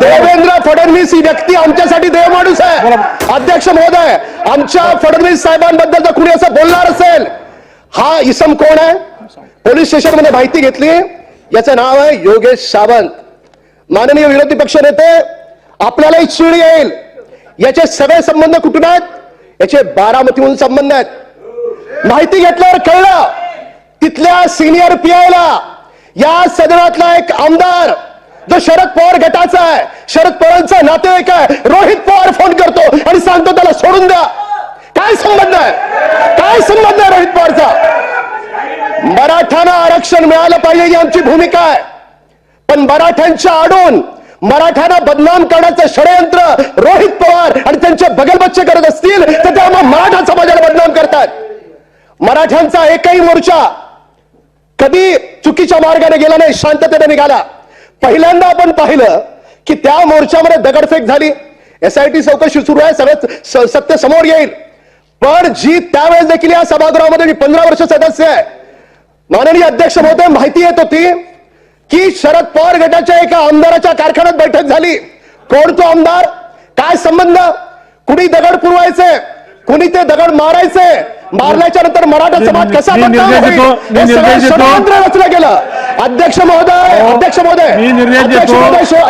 देवेंद्र फडणवीस ही व्यक्ती आमच्यासाठी देव माणूस आहे अध्यक्ष महोदय आमच्या फडणवीस साहेबांबद्दल जर कुणी असं बोलणार असेल हा इसम कोण आहे? पोलीस स्टेशनमध्ये माहिती घेतली. याचं नाव आहे योगेश सावंत. माननीय विरोधी पक्ष नेते आपल्यालाही चिड येईल. याचे सगळे संबंध कुठून आहेत? याचे बारामतीहून संबंध आहेत. माहिती घेतल्यावर कळलं तिथल्या सिनियर पीआयला या सदनातला एक आमदार जो शरद पवार गटाचा आहे शरद पवारांचा नातेवाईक आहे रोहित पवार फोन करतो आणि सांगतो त्याला सोडून द्या. काय संबंध आहे? काय संबंध आहे रोहित पवारचा? मराठ्यांना आरक्षण मिळालं पाहिजे ही आमची भूमिका आहे. पण मराठ्यांच्या आडून मराठ्यांना बदनाम करण्याचं षडयंत्र रोहित पवार आणि त्यांचे बगलबच्चे करत असतील तर ते आम्हा मराठा समाजाला बदनाम करतात. मराठ्यांचा एकही मोर्चा कधी चुकीच्या मार्गाने गेला नाही शांततेने निघाला. पहिल्यांदा आपण पाहिलं की त्या मोर्चामध्ये दगडफेक झाली. एसआयटी चौकशी सुरू आहे सगळं सत्य समोर येईल. पण जी त्यावेळेस देखील या सभागृहामध्ये मी पंधरा वर्ष सदस्य आहे माननीय अध्यक्ष महोदय माहिती येत होती की शरद पवार गटाच्या एका आमदाराच्या कारखान्यात बैठक झाली. कोण तो आमदार? काय संबंध? कुणी दगड पुरवायचे? कुणी ते दगड मारायचे? मारल्याच्या नंतर मराठा समाज कसा. षडयंत्र रचलं गेलं. अध्यक्ष महोदय हो. अध्यक्ष महोदय मी निर्णय अध्यक्ष देतो. अध्यक्ष. महोदय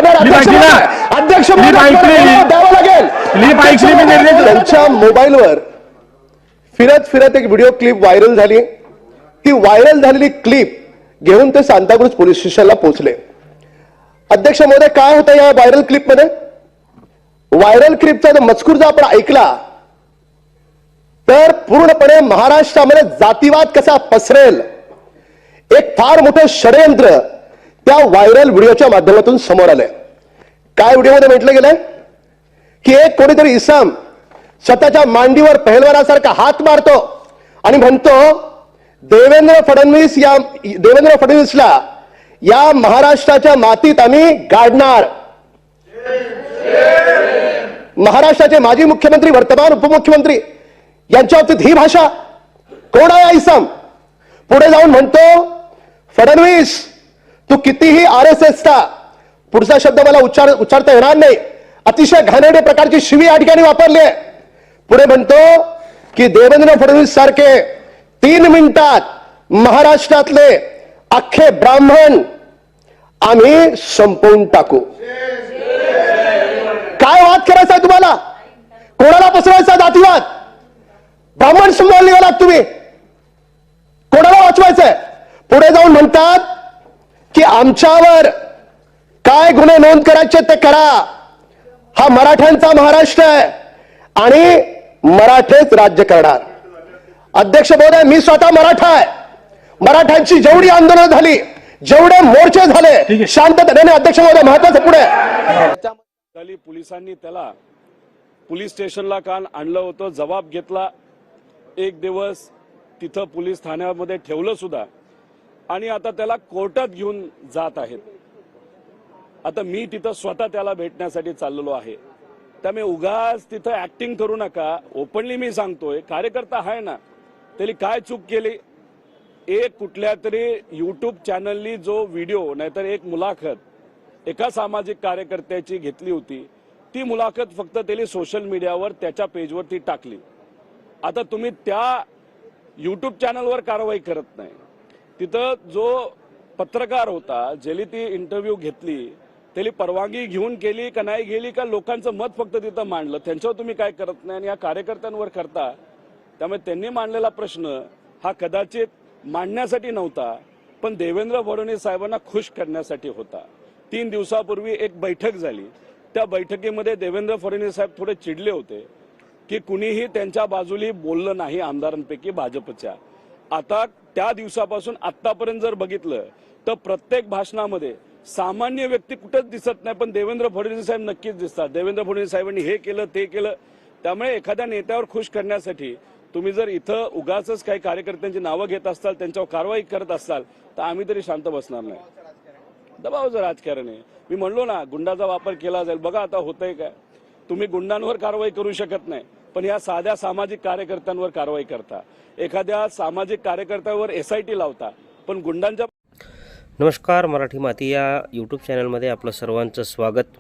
अध्यक्ष द्यावं लागेल. त्यांच्या मोबाईलवर फिरत फिरत एक व्हिडिओ क्लिप व्हायरल झाली ती व्हायरल झालेली क्लिप घेऊन ते सांताक्रुज पोलीस स्टेशनला पोहोचले अध्यक्ष महोदय काय होतं या व्हायरल क्लिपमध्ये व्हायरल क्लिपचा जर मजकूर जर आपण ऐकला तर पूर्णपणे महाराष्ट्रामध्ये जातीवाद कसा पसरेल एक फार मोठं षडयंत्र त्या व्हायरल व्हिडिओच्या माध्यमातून समोर आलंय. काय व्हिडिओमध्ये म्हटलं गेलंय? की एक कोणीतरी इसाम स्वतःच्या मांडीवर पहलवानासारखा हात मारतो आणि म्हणतो देवेंद्र फडणवीस या देवेंद्र फडणवीसला या महाराष्ट्राच्या मातीत आम्ही गाडणार. महाराष्ट्राचे माजी मुख्यमंत्री वर्तमान उपमुख्यमंत्री यांच्या बाबतीत ही भाषा कोण आहे इसाम इसम? पुढे जाऊन म्हणतो फडणवीस तू कितीही आर एस एसचा पुढचा शब्द मला उच्चार उच्चारता येणार नाही. अतिशय घाणेरडे प्रकारची शिवी या ठिकाणी वापरली आहे. पुढे म्हणतो की देवेंद्र फडणवीस सारखे तीन मिनिटात महाराष्ट्रातले अख्खे ब्राह्मण आम्ही संपवून टाकू. काय वाद करायचा आहे तुम्हाला? कोणाला पसरवायचा जातीवाद? ब्राह्मण समजायला निघालात तुम्ही. कोणाला वाचवायचंय? म्हणतात की आमच्यावर काय गुन्हे नोंद करायचे ते करा. हा मराठ्यांचा महाराष्ट्र आहे आणि मराठेच राज्य करणार. अध्यक्ष महोदय मी स्वतः मराठा आहे. मराठ्यांची जेवढी आंदोलन झाली जेवढे मोर्चे झाले आहे. शांतता नाही नाही, अध्यक्ष महोदय महत्वाचं पुढे. पोलिसांनी त्याला पोलीस स्टेशनला काल आणलं होतं जबाब घेतला. एक दिवस तिथं पोलीस ठाण्यामध्ये ठेवलं सुद्धा. आणि आता त्याला कोर्टात घेऊन जात आहेत. आता मी तिथं स्वतः त्याला भेटण्यासाठी चाललेलो आहे. त्यामुळे उगाच तिथं ऍक्टिंग करू नका. ओपनली मी सांगतोय कार्यकर्ता आहे ना त्याने काय चूक केली? एक कुठल्या तरी युट्यूब चॅनलनी जो व्हिडिओ नाहीतर एक मुलाखत एका सामाजिक कार्यकर्त्याची घेतली होती. ती मुलाखत फक्त त्यांनी सोशल मीडियावर त्याच्या पेजवरती टाकली. आता तुम्ही त्या युट्यूब चॅनलवर कारवाई करत नाही. तिथं जो पत्रकार होता ज्याने ती इंटरव्ह्यू घेतली त्याला परवानगी घेऊन केली का नाही गेली का लोकांचं मत फक्त तिथं मांडलं. त्यांच्यावर तुम्ही काय करत नाही आणि या कार्यकर्त्यांवर करता. त्यामुळे त्यांनी मांडलेला प्रश्न हा कदाचित मांडण्यासाठी नव्हता पण देवेंद्र फडणवीस साहेबांना खुश करण्यासाठी होता. तीन दिवसापूर्वी एक बैठक झाली. त्या बैठकीमध्ये देवेंद्र फडणवीस साहेब थोडे चिडले होते की कुणीही त्यांच्या बाजूली बोललं नाही आमदारांपैकी भाजपच्या. आता त्या दिवसापासून आतापर्यंत जर बघितलं तर प्रत्येक भाषणामध्ये सामान्य व्यक्ती कुठंच दिसत नाही पण देवेंद्र फडणवीस साहेब नक्कीच दिसतात. देवेंद्र फडणवीस साहेबांनी हे केलं ते केलं. त्यामुळे एखाद्या नेत्यावर खुश करण्यासाठी तुम्ही जर इथं उगाच काही कार्यकर्त्यांची नावं घेत असाल त्यांच्यावर कारवाई करत असाल तर आम्ही तरी शांत बसणार नाही. दबावचं राजकारण. आहे मी म्हणलो ना गुंडाचा वापर केला जाईल. बघा आता होतंय काय. तुम्ही गुंडांवर कारवाई करू शकत नाही. पण या साध्या सामाजिक कार्यकर्त्यांवर कारवाई करता. एखाद्या सामाजिक कार्यकर्त्यावर एसआयटी लावता पण गुंडांच्या नमस्कार मराठी माती या यूट्यूब चॅनलमध्ये आपलं सर्वांचं स्वागत.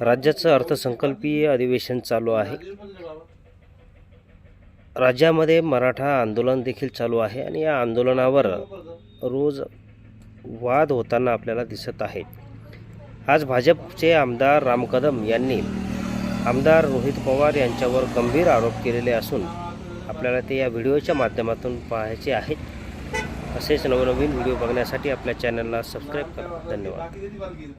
राज्याचं अर्थसंकल्पीय अधिवेशन चालू आहे. राज्यामध्ये मराठा आंदोलन देखील चालू आहे आणि या आंदोलनावर रोज वाद होताना आपल्याला दिसत आहे. आज भाजपचे आमदार राम कदम यांनी आमदार रोहित पवार यांच्यावर गंभीर आरोप केलेले असून आपल्याला ते या व्हिडिओच्या माध्यमातून पाहायचे आहेत. असेच नवनवीन व्हिडिओ बघण्यासाठी आपल्या चॅनलला सबस्क्राईब करा. धन्यवाद.